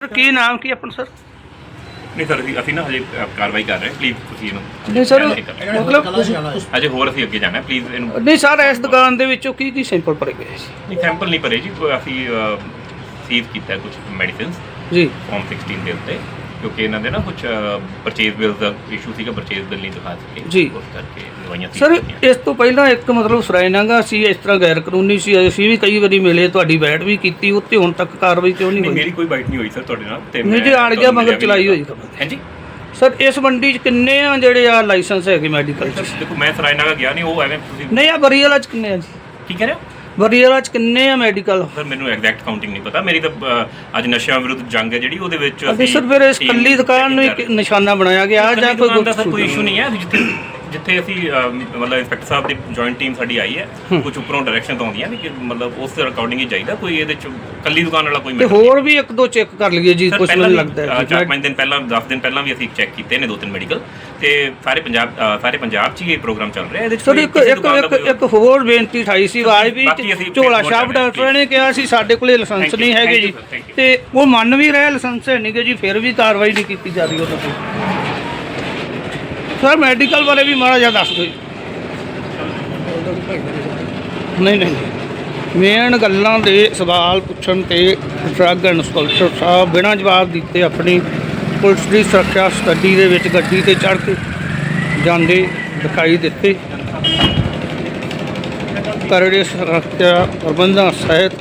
ਕੀ ਨਾਮ ਕੀ ਆਪਣਾ ਸਰ ਨਹੀਂ ਸਰ ਅਸੀਂ ਅਸੀਂ ਨਾ ਹਜੇ ਅ, ਕਾਰਵਾਈ ਕਰ ਰਹੇ ਪਲੀਜ਼ ਤੁਸੀਂ ਇਹਨੂੰ ਨਹੀਂ ਸਰ। ਮਤਲਬ ਹਜੇ ਹੋਰ ਅਸੀਂ ਅੱਗੇ ਜਾਣਾ ਪਲੀਜ਼ ਇਹਨੂੰ ਨਹੀਂ ਸਰ ਇਸ ਦੁਕਾਨ ਦੇ ਵਿੱਚੋਂ ਕੀ ਕੀ ਸੈਂਪਲ ਭਰੇ ਗਏ ਸੀ? ਨਹੀਂ ਸੈਂਪਲ ਨਹੀਂ ਭਰੇ ਜੀ। ਕੋਈ ਅਸੀਂ ਸੀਵ ਕੀਤਾ ਕੁਝ ਮੈਡੀਸਿਨਸ ਜੀ। ਫਾਰਮ 16 ਦੇ ਉੱਤੇ। ਕਿਉਂਕਿ ਇਹਨਾਂ ਦੇ ਨਾ ਕੁਝ ਪਰਚੇਜ਼ ਬਿਲਸ ਦਾ ਇਸ਼ੂ ਸੀਗਾ ਪਰਚੇਜ਼ ਬਿਲ ਨਹੀਂ ਦਿਖਾ ਸਕੇ। ਜੀ। ਉਸ ਕਰਕੇ ਦਵਾਈਆਂ ਸੀ ਸਰ ਇਸ ਤੋਂ ਪਹਿਲਾਂ ਇੱਕ ਮਤਲਬ ਸਰਾਇਨਾਗਾ ਸੀ ਇਸ ਤਰ੍ਹਾਂ ਗੈਰ ਕਾਨੂੰਨੀ ਸੀ ਅਸੀਂ ਵੀ ਕਈ ਵਾਰੀ ਮਿਲੇ ਤੁਹਾਡੀ ਬੈਟ ਵੀ ਕੀਤੀ ਉੱਤੇ ਹੁਣ ਤੱਕ ਕਾਰਵਾਈ ਕਿਉਂ ਨਹੀਂ ਨਹੀਂ ਹੋਈ? ਮੇਰੀ ਕੋਈ ਬਾਈਟ ਨਹੀਂ ਹੋਈ ਸਰ ਤੁਹਾਡੇ ਨਾਲ ਤੇ ਨਹੀਂ ਜੀ, ਮੈਂ ਆੜ ਗਿਆ ਤੁਹਾਨੂੰ ਮਗਰ ਮਿਲਿਆ ਵੀ ਚਲਾਈ ਹੋਈ ਨਹੀਂ। ਹਾਂਜੀ। ਸਰ ਇਸ ਮੰਡੀ 'ਚ ਕਿੰਨੇ ਆ ਜਿਹੜੇ ਆ ਲਾਇਸੈਂਸ ਹੈਗੇ ਮੈਡੀਕਲ 'ਚ? ਦੇਖੋ ਮੈਂ ਸਰਾਇਨਾਗਾ ਗਿਆ ਨਹੀਂ ਉਹ ਐਵੇਂ ਤੁਸੀਂ ਨਹੀਂ ਆ ਬਰੀਅਲ 'ਚ ਕਿੰਨੇ ਆ ਜੀ? ਕੀ ਕਹਿ ਰਹੇ ਹੋ? ਬਰੀਅਲ 'ਚ ਕਿੰਨੇ ਆ ਮੈਡੀਕਲ ਸਰ ਮੈਨੂੰ ਐਗਜ਼ੈਕਟ ਕਾਊਂਟਿੰਗ ਨਹੀਂ ਪਤਾ। ਮੇਰੀ ਤਾਂ ਅ, ਅੱਜ ਨਸ਼ਿਆਂ ਵਿਰੁੱਧ ਜੰਗ ਹੈ ਜਿਹੜੀ ਉਹਦੇ ਵਿੱਚ ਅਤੇ ਸਰ ਫਿਰ ਇਸ team ਕੱਲੀ ਦੁਕਾਨ ਨੂੰ ਇੱਕ ਨਿਸ਼ਾਨਾ ਬਣਾਇਆ ਗਿਆ ਜਾਂ ਕੋਈ ਗੁਪਤ ਕੋਈ ਇਸ਼ੂ ਨਹੀਂ ਹੈ। ਜਿੱਥੇ ਜਿੱਥੇ ਅਸੀਂ ਅ, ਮਤਲਬ ਇੰਸਪੈਕਟਰ ਸਾਹਿਬ ਦੀ ਜੁਆਇੰਟ ਟੀਮ ਸਾਡੀ ਆਈ ਹੈ ਕੁਝ ਉੱਪਰੋਂ ਡਾਇਰੈਕਸ਼ਨ ਆਉਂਦੀਆਂ ਵੀ ਕਿ ਮਤਲਬ ਉਸ ਦੇ ਅਕੋਰਡਿੰਗ ਹੀ ਚਾਹੀਦਾ ਕੋਈ ਇਹਦੇ ਚ ਕੱਲੀ ਦੁਕਾਨ ਵਾਲਾ ਕੋਈ ਤੇ matter ਹੋਰ ਵੀ ਇੱਕ ਦੋ ਚੈੱਕ ਕਰ ਲਈਏ ਜੀ ਕੁਝ ਮੈਨੂੰ ਲੱਗਦਾ ਹੈ। ਚਾਰ ਜੀ। ਪੰਜ ਦਿਨ ਪਹਿਲਾਂ 10 ਦਿਨ ਪਹਿਲਾਂ ਵੀ ਅਸੀਂ ਚੈੱਕ ਕੀਤੇ ਨੇ ਦੋ ਤਿੰਨ ਮੈਡੀਕਲ ਤੇ ਸਾਰੇ ਪੰਜਾਬ ਅ, ਸਾਰੇ ਪੰਜਾਬ 'ਚ ਹੀ ਇਹ ਪ੍ਰੋਗਰਾਮ ਚੱਲ ਰਿਹਾ ਇਹਦੇ ਚ ਸਰ ਕੋਈ ਇੱਕ ਕਿਸੇ ਇੱਕ ਦੁਕਾਨ ਦਾ ਇੱਕ ਕੋਈ- ਇੱਕ ਹੋਰ ਬੇਨਤੀ ਠਾਈ ਸੀ ਆਵਾਜ਼ ਵੀ ਬਾਕੀ ਅਸੀਂ ਝੋਲਾ ਹੋਰ ਸ਼ਾਪ ਕਰ ਰਹੇ ਹਾਂ, ਡਾਕਟਰ ਨੇ ਕਿਹਾ ਸੀ ਸਾਡੇ ਕੋਲੇ ਲਾਇਸੈਂਸ Thank you, ਨਹੀਂ ਹੈਗੇ thank ਜੀ। you, sir, thank you. ਤੇ ਉਹ ਮੰਨ ਵੀ ਰਿਹਾ ਲਾਇਸੈਂਸ ਹੈ ਨਹੀਂ ਕਿ ਜੀ ਫਿਰ ਵੀ ਕਾਰਵਾਈ ਨਹੀਂ ਕੀਤੀ ਜਾ ਰਹੀ ਉਹਨਾਂ ਤੇ। ਸਰ ਮੈਡੀਕਲ ਬਾਰੇ ਵੀ ਮਾੜਾ ਜਿਹਾ ਦੱਸ ਦਿਓ ਜੀ। ਨਹੀਂ ਨਹੀਂ ਮੇਨ ਗੱਲਾਂ ਦੇ ਸਵਾਲ ਪੁੱਛਣ ਤੇ ਡਰੱਗ ਇੰਸਪੈਕਟਰ ਸਾਹਿਬ ਬਿਨਾਂ ਜਵਾਬ ਦਿੱਤੇ ਆਪਣੀ ਪੁਲਿਸ ਦੀ ਸੁਰੱਖਿਆ ਸਟੱਡੀ ਦੇ ਵਿੱਚ ਗੱਡੀ ਤੇ ਚੜ੍ਹ ਕੇ ਜਾਂਦੇ ਦਿਖਾਈ ਦਿੱਤੇ। ਕਰੜੇ ਸੁਰੱਖਿਆ ਪ੍ਰਬੰਧਾਂ ਸਹਿਤ